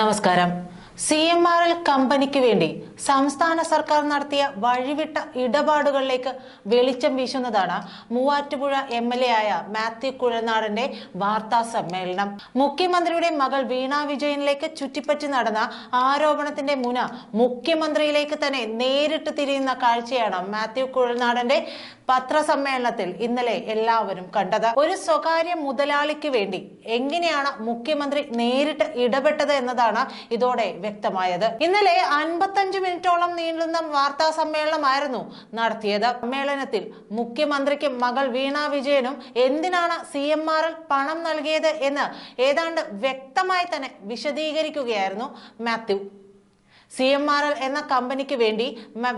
നമസ്കാരം. C M R L കമ്പനിക്ക് വേണ്ടി സംസ്ഥാന സർക്കാർ നടത്തിയ വഴിവിട്ട ഇടപാടുകളിലേക്ക് വെളിച്ചം വീശുന്നതാണ് മൂവാറ്റുപുഴ എം എൽ എ ആയ മാത്യു കുഴനാടന്റെ വാർത്താ സമ്മേളനം. മുഖ്യമന്ത്രിയുടെ മകൾ വീണ വിജയനിലേക്ക് ചുറ്റിപ്പറ്റി നടന്ന ആരോപണത്തിന്റെ മുന മുഖ്യമന്ത്രിയിലേക്ക് തന്നെ നേരിട്ട് തിരിയുന്ന കാഴ്ചയാണ് മാത്യു കുഴനാടന്റെ പത്രസമ്മേളനത്തിൽ ഇന്നലെ എല്ലാവരും കണ്ടത്. ഒരു സ്വകാര്യ മുതലാളിക്ക് വേണ്ടി എങ്ങനെയാണ് മുഖ്യമന്ത്രി നേരിട്ട് ഇടപെട്ടത് എന്നതാണ് ഇതോടെ വ്യക്തമായത്. ഇന്നലെ അൻപത്തഞ്ച് മിനിറ്റോളം നീളുന്ന വാർത്താ സമ്മേളനമായിരുന്നു നടത്തിയത്. സമ്മേളനത്തിൽ മുഖ്യമന്ത്രിക്ക് മകൾ വീണ വിജയനും എന്തിനാണ് സി എം പണം നൽകിയത് എന്ന് ഏതാണ്ട് വ്യക്തമായി തന്നെ വിശദീകരിക്കുകയായിരുന്നു Mathew. C M R L എന്ന കമ്പനിക്ക് വേണ്ടി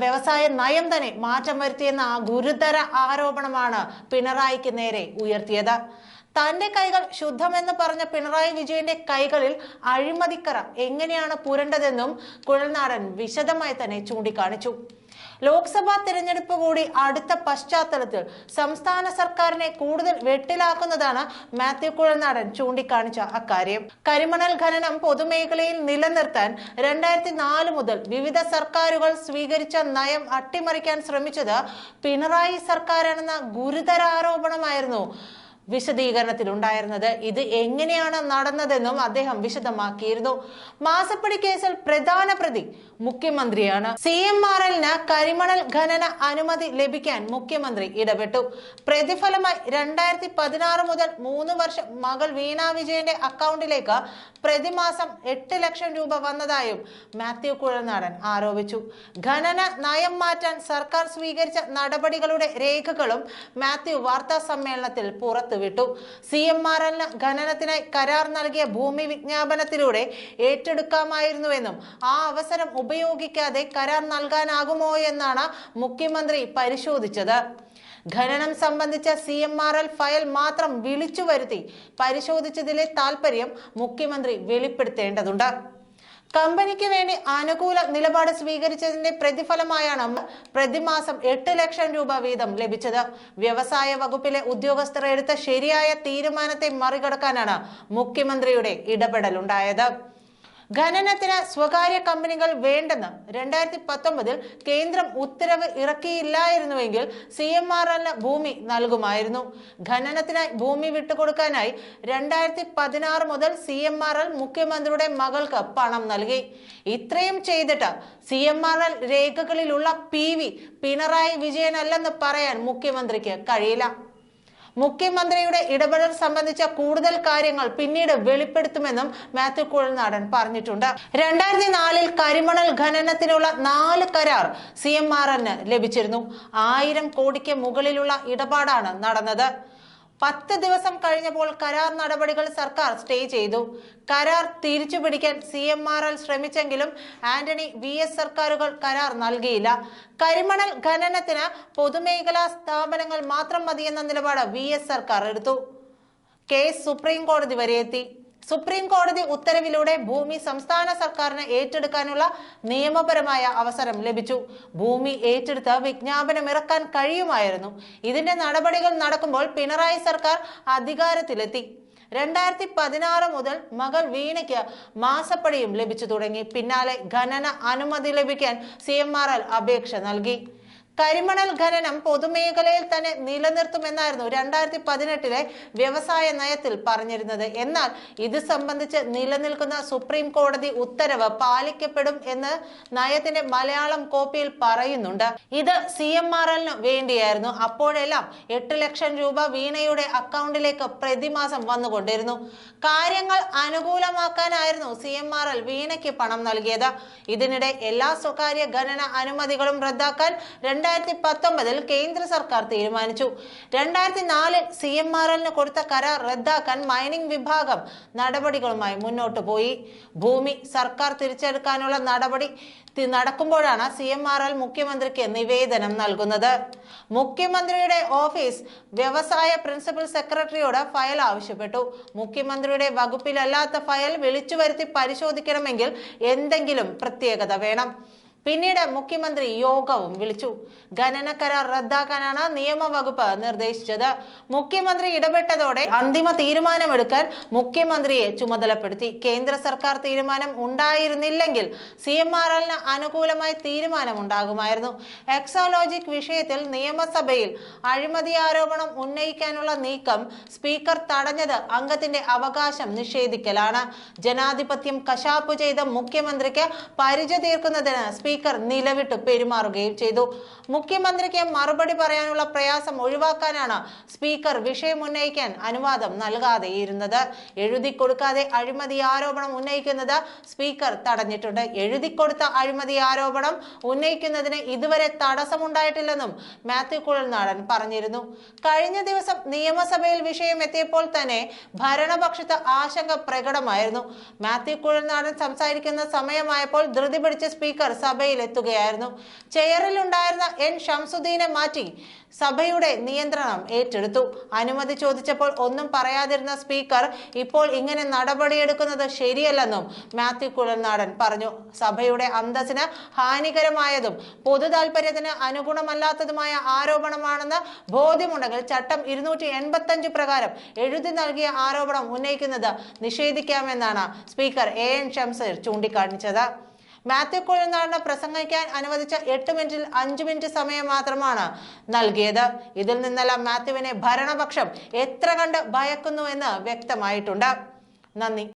വ്യവസായ നയം തന്നെ മാറ്റം വരുത്തിയെന്ന ഗുരുതര ആരോപണമാണ് പിണറായിക്ക് നേരെ ഉയർത്തിയത്. തന്റെ കൈകൾ ശുദ്ധമെന്ന് പറഞ്ഞ പിണറായി വിജയന്റെ കൈകളിൽ അഴിമതിക്കറ എങ്ങനെയാണ് പുരണ്ടതെന്നും കുഴൽനാടൻ വിശദമായി തന്നെ ചൂണ്ടിക്കാണിച്ചു. ലോക്സഭാ തിരഞ്ഞെടുപ്പ് കൂടി അടുത്ത പശ്ചാത്തലത്തിൽ സംസ്ഥാന സർക്കാരിനെ കൂടുതൽ വെട്ടിലാക്കുന്നതാണ് മാത്യു കുഴൽനാടൻ ചൂണ്ടിക്കാണിച്ച അക്കാര്യം. കരിമണൽ ഖനനം പൊതുമേഖലയിൽ നിലനിർത്താൻ രണ്ടായിരത്തി നാല് മുതൽ വിവിധ സർക്കാരുകൾ സ്വീകരിച്ച നയം അട്ടിമറിക്കാൻ ശ്രമിച്ചത് പിണറായി സർക്കാരാണെന്ന ഗുരുതര ആരോപണമായിരുന്നു വിശദീകരണത്തിലുണ്ടായിരുന്നത്. ഇത് എങ്ങനെയാണ് നടന്നതെന്നും അദ്ദേഹം വിശദമാക്കിയിരുന്നു. മാസപ്പടി കേസിൽ പ്രധാന പ്രതി മുഖ്യമന്ത്രിയാണ്. സി എം ആർ എല്ലിന് കരിമണൽ ഖനന അനുമതി ലഭിക്കാൻ മുഖ്യമന്ത്രി ഇടപെട്ടു. പ്രതിഫലമായി രണ്ടായിരത്തി പതിനാറ് മുതൽ മൂന്ന് വർഷം മകൾ വീണ വിജയന്റെ അക്കൗണ്ടിലേക്ക് പ്രതിമാസം എട്ട് ലക്ഷം രൂപ വന്നതായും മാത്യു കുഴൽനാടൻ ആരോപിച്ചു. ഖനന നയം മാറ്റാൻ സർക്കാർ സ്വീകരിച്ച നടപടികളുടെ രേഖകളും മാത്യു വാർത്താ സമ്മേളനത്തിൽ പുറത്തുവിട്ടു. സി എം ആർ എല്ലിന് ഖനനത്തിനായി കരാർ നൽകിയ ഭൂമി വിജ്ഞാപനത്തിലൂടെ ഏറ്റെടുക്കാമായിരുന്നുവെന്നും ആ അവസരം ഉപയോഗിക്കാതെ കരാർ നൽകാനാകുമോ എന്നാണ് മുഖ്യമന്ത്രി പരിശോധിച്ചത്. ഖനനം സംബന്ധിച്ച C M R L file മാത്രം വിളിച്ചു വരുത്തി പരിശോധിച്ചതിലെ താല്പര്യം മുഖ്യമന്ത്രി വെളിപ്പെടുത്തേണ്ടതുണ്ട്. കമ്പനിക്ക് വേണ്ടി അനുകൂല നിലപാട് സ്വീകരിച്ചതിന്റെ പ്രതിഫലമായാണ് പ്രതിമാസം എട്ട് ലക്ഷം രൂപ വീതം ലഭിച്ചത്. വ്യവസായ വകുപ്പിലെ ഉദ്യോഗസ്ഥർ എടുത്ത ശരിയായ തീരുമാനത്തെ മറികടക്കാനാണ് മുഖ്യമന്ത്രിയുടെ ഇടപെടലുണ്ടായത്. ഖനനത്തിന് സ്വകാര്യ കമ്പനികൾ വേണ്ടെന്ന് രണ്ടായിരത്തി പത്തൊമ്പതിൽ കേന്ദ്രം ഉത്തരവ് ഇറക്കിയില്ലായിരുന്നുവെങ്കിൽ സി എം ആർ എല്ലിന് ഭൂമി നൽകുമായിരുന്നു. ഖനനത്തിനായി ഭൂമി വിട്ടുകൊടുക്കാനായി രണ്ടായിരത്തി പതിനാറ് മുതൽ സി എം ആർ എൽ മുഖ്യമന്ത്രിയുടെ മകൾക്ക് പണം നൽകി. ഇത്രയും ചെയ്തിട്ട് സി എം ആർ എൽ രേഖകളിലുള്ള പി വി പിണറായി വിജയനല്ലെന്ന് പറയാൻ മുഖ്യമന്ത്രിക്ക് കഴിയില്ല. മുഖ്യമന്ത്രിയുടെ ഇടപെടൽ സംബന്ധിച്ച കൂടുതൽ കാര്യങ്ങൾ പിന്നീട് വെളിപ്പെടുത്തുമെന്നും മാത്യു കുഴൽനാടൻ പറഞ്ഞിട്ടുണ്ട്. രണ്ടായിരത്തി നാലിൽ കരിമണൽ ഖനനത്തിനുള്ള നാല് കരാർ സി എം ആർ ലഭിച്ചിരുന്നു. ആയിരം കോടിക്ക് മുകളിലുള്ള ഇടപാടാണ് നടന്നത്. പത്ത് ദിവസം കഴിഞ്ഞപ്പോൾ കരാർ നടപടികൾ സർക്കാർ സ്റ്റേ ചെയ്തു. കരാർ തിരിച്ചു പിടിക്കാൻ സി എം ആർ എൽ ശ്രമിച്ചെങ്കിലും ആന്റണി വി എസ് സർക്കാരുകൾ കരാർ നൽകിയില്ല. കരിമണൽ ഖനനത്തിന് പൊതുമേഖലാ സ്ഥാപനങ്ങൾ മാത്രം മതിയെന്ന നിലപാട് വി എസ് സർക്കാർ എടുത്തു. കേസ് സുപ്രീം കോടതി വരെ എത്തി. സുപ്രീം കോടതി ഉത്തരവിലൂടെ ഭൂമി സംസ്ഥാന സർക്കാരിന് ഏറ്റെടുക്കാനുള്ള നിയമപരമായ അവസരം ലഭിച്ചു. ഭൂമി ഏറ്റെടുത്ത് വിജ്ഞാപനം ഇറക്കാൻ കഴിയുമായിരുന്നു. ഇതിന്റെ നടപടികൾ നടക്കുമ്പോൾ പിണറായി സർക്കാർ അധികാരത്തിലെത്തി. രണ്ടായിരത്തി പതിനാറ് മുതൽ മകൾ വീണയ്ക്ക് മാസപ്പടിയും ലഭിച്ചു തുടങ്ങി. പിന്നാലെ ഖനന അനുമതി ലഭിക്കാൻ സി അപേക്ഷ നൽകി. കരിമണൽ ഖനനം പൊതുമേഖലയിൽ തന്നെ നിലനിർത്തുമെന്നായിരുന്നു രണ്ടായിരത്തി പതിനെട്ടിലെ വ്യവസായ നയത്തിൽ പറഞ്ഞിരുന്നത്. എന്നാൽ ഇത് സംബന്ധിച്ച് നിലനിൽക്കുന്ന സുപ്രീം കോടതി ഉത്തരവ് പാലിക്കപ്പെടും എന്ന് നയത്തിന്റെ മലയാളം കോപ്പിയിൽ പറയുന്നുണ്ട്. ഇത് സി എം ആർ എല്ലിന് വേണ്ടിയായിരുന്നു. അപ്പോഴെല്ലാം എട്ട് ലക്ഷം രൂപ വീണയുടെ അക്കൗണ്ടിലേക്ക് പ്രതിമാസം വന്നുകൊണ്ടിരുന്നു. കാര്യങ്ങൾ അനുകൂലമാക്കാനായിരുന്നു സി എം ആർ എൽ വീണയ്ക്ക് പണം നൽകിയത്. ഇതിനിടെ എല്ലാ സ്വകാര്യ ഖനന അനുമതികളും റദ്ദാക്കാൻ രണ്ടായിരത്തി പത്തൊമ്പതിൽ കേന്ദ്ര സർക്കാർ തീരുമാനിച്ചു. രണ്ടായിരത്തി നാലിൽ സി എം ആർ എല്ലിന് കൊടുത്ത കരാർ റദ്ദാക്കാൻ മൈനിങ് വിഭാഗം നടപടികളുമായി മുന്നോട്ടു പോയി. ഭൂമി സർക്കാർ തിരിച്ചെടുക്കാനുള്ള നടപടി നടക്കുമ്പോഴാണ് സി എം ആർ എൽ മുഖ്യമന്ത്രിക്ക് നിവേദനം നൽകുന്നത്. മുഖ്യമന്ത്രിയുടെ ഓഫീസ് വ്യവസായ പ്രിൻസിപ്പൽ സെക്രട്ടറിയോട് ഫയൽ ആവശ്യപ്പെട്ടു. മുഖ്യമന്ത്രിയുടെ വകുപ്പിലല്ലാത്ത ഫയൽ വിളിച്ചു വരുത്തി പരിശോധിക്കണമെങ്കിൽ എന്തെങ്കിലും പ്രത്യേകത വേണം. പിന്നീട് മുഖ്യമന്ത്രി യോഗവും വിളിച്ചു. ഖനന കരാർ റദ്ദാക്കാനാണ് നിയമവകുപ്പ് നിർദ്ദേശിച്ചത്. മുഖ്യമന്ത്രി ഇടപെട്ടതോടെ അന്തിമ തീരുമാനമെടുക്കാൻ മുഖ്യമന്ത്രിയെ ചുമതലപ്പെടുത്തി. കേന്ദ്ര സർക്കാർ തീരുമാനം ഉണ്ടായിരുന്നില്ലെങ്കിൽ സി എം ആർ എല്ലിന് അനുകൂലമായി തീരുമാനമുണ്ടാകുമായിരുന്നു. എക്സോലോജിക് വിഷയത്തിൽ നിയമസഭയിൽ അഴിമതി ആരോപണം ഉന്നയിക്കാനുള്ള നീക്കം സ്പീക്കർ തടഞ്ഞത് അംഗത്തിന്റെ അവകാശം നിഷേധിക്കലാണ്. ജനാധിപത്യം കശാപ്പു ചെയ്ത മുഖ്യമന്ത്രിക്ക് പരിചയ തീർക്കുന്നതിന് സ്പീക്കർ നിലവിട്ട് പെരുമാറുകയും ചെയ്തു. മുഖ്യമന്ത്രിക്ക് മറുപടി പറയാനുള്ള പ്രയാസം ഒഴിവാക്കാനാണ് സ്പീക്കർ വിഷയം ഉന്നയിക്കാൻ അനുവാദം നൽകാതെയിരുന്നത്. എഴുതി കൊടുക്കാതെ അഴിമതി ആരോപണം ഉന്നയിക്കുന്നത് സ്പീക്കർ തടഞ്ഞിട്ടുണ്ട്. എഴുതി കൊടുത്ത അഴിമതി ആരോപണം ഉന്നയിക്കുന്നതിന് ഇതുവരെ തടസ്സമുണ്ടായിട്ടില്ലെന്നും മാത്യു കുഴൽനാടൻ പറഞ്ഞിരുന്നു. കഴിഞ്ഞ ദിവസം നിയമസഭയിൽ വിഷയം എത്തിയപ്പോൾ തന്നെ ഭരണപക്ഷത്ത് ആശങ്ക പ്രകടമായിരുന്നു. മാത്യു കുഴൽനാടൻ സംസാരിക്കുന്ന സമയമായപ്പോൾ ധൃതി പിടിച്ച സ്പീക്കർ സഭയിൽ എത്തുകയായിരുന്നു ചെയറിലുണ്ടായിരുന്ന എൻ ഷംസുദ്ദീനെ മാറ്റി സഭയുടെ നിയന്ത്രണം ഏറ്റെടുത്തു. അനുമതി ചോദിച്ചപ്പോൾ ഒന്നും പറയാതിരുന്ന സ്പീക്കർ ഇപ്പോൾ ഇങ്ങനെ നടപടിയെടുക്കുന്നത് ശരിയല്ലെന്നും മാത്യു കുഴൽനാടൻ പറഞ്ഞു. സഭയുടെ അന്തസ്സിന് ഹാനികരമായതും പൊതു താല്പര്യത്തിന് അനുഗുണമല്ലാത്തതുമായ ആരോപണമാണെന്ന് ബോധ്യമുണ്ടെങ്കിൽ ചട്ടം ഇരുന്നൂറ്റി എൺപത്തി അഞ്ച് പ്രകാരം എഴുതി നൽകിയ ആരോപണം ഉന്നയിക്കുന്നത് നിഷേധിക്കാമെന്നാണ് സ്പീക്കർ എ എൻ ഷംസീർ ചൂണ്ടിക്കാണിച്ചത്. മാത്യു കുഴൽനാടിന് പ്രസംഗിക്കാൻ അനുവദിച്ച എട്ട് മിനിറ്റിൽ അഞ്ചു മിനിറ്റ് സമയം മാത്രമാണ് നൽകിയത്. ഇതിൽ നിന്നെല്ലാം മാത്യുവിനെ ഭരണപക്ഷം എത്ര കണ്ട് ഭയക്കുന്നു എന്ന് വ്യക്തമായിട്ടുണ്ട്. നന്ദി.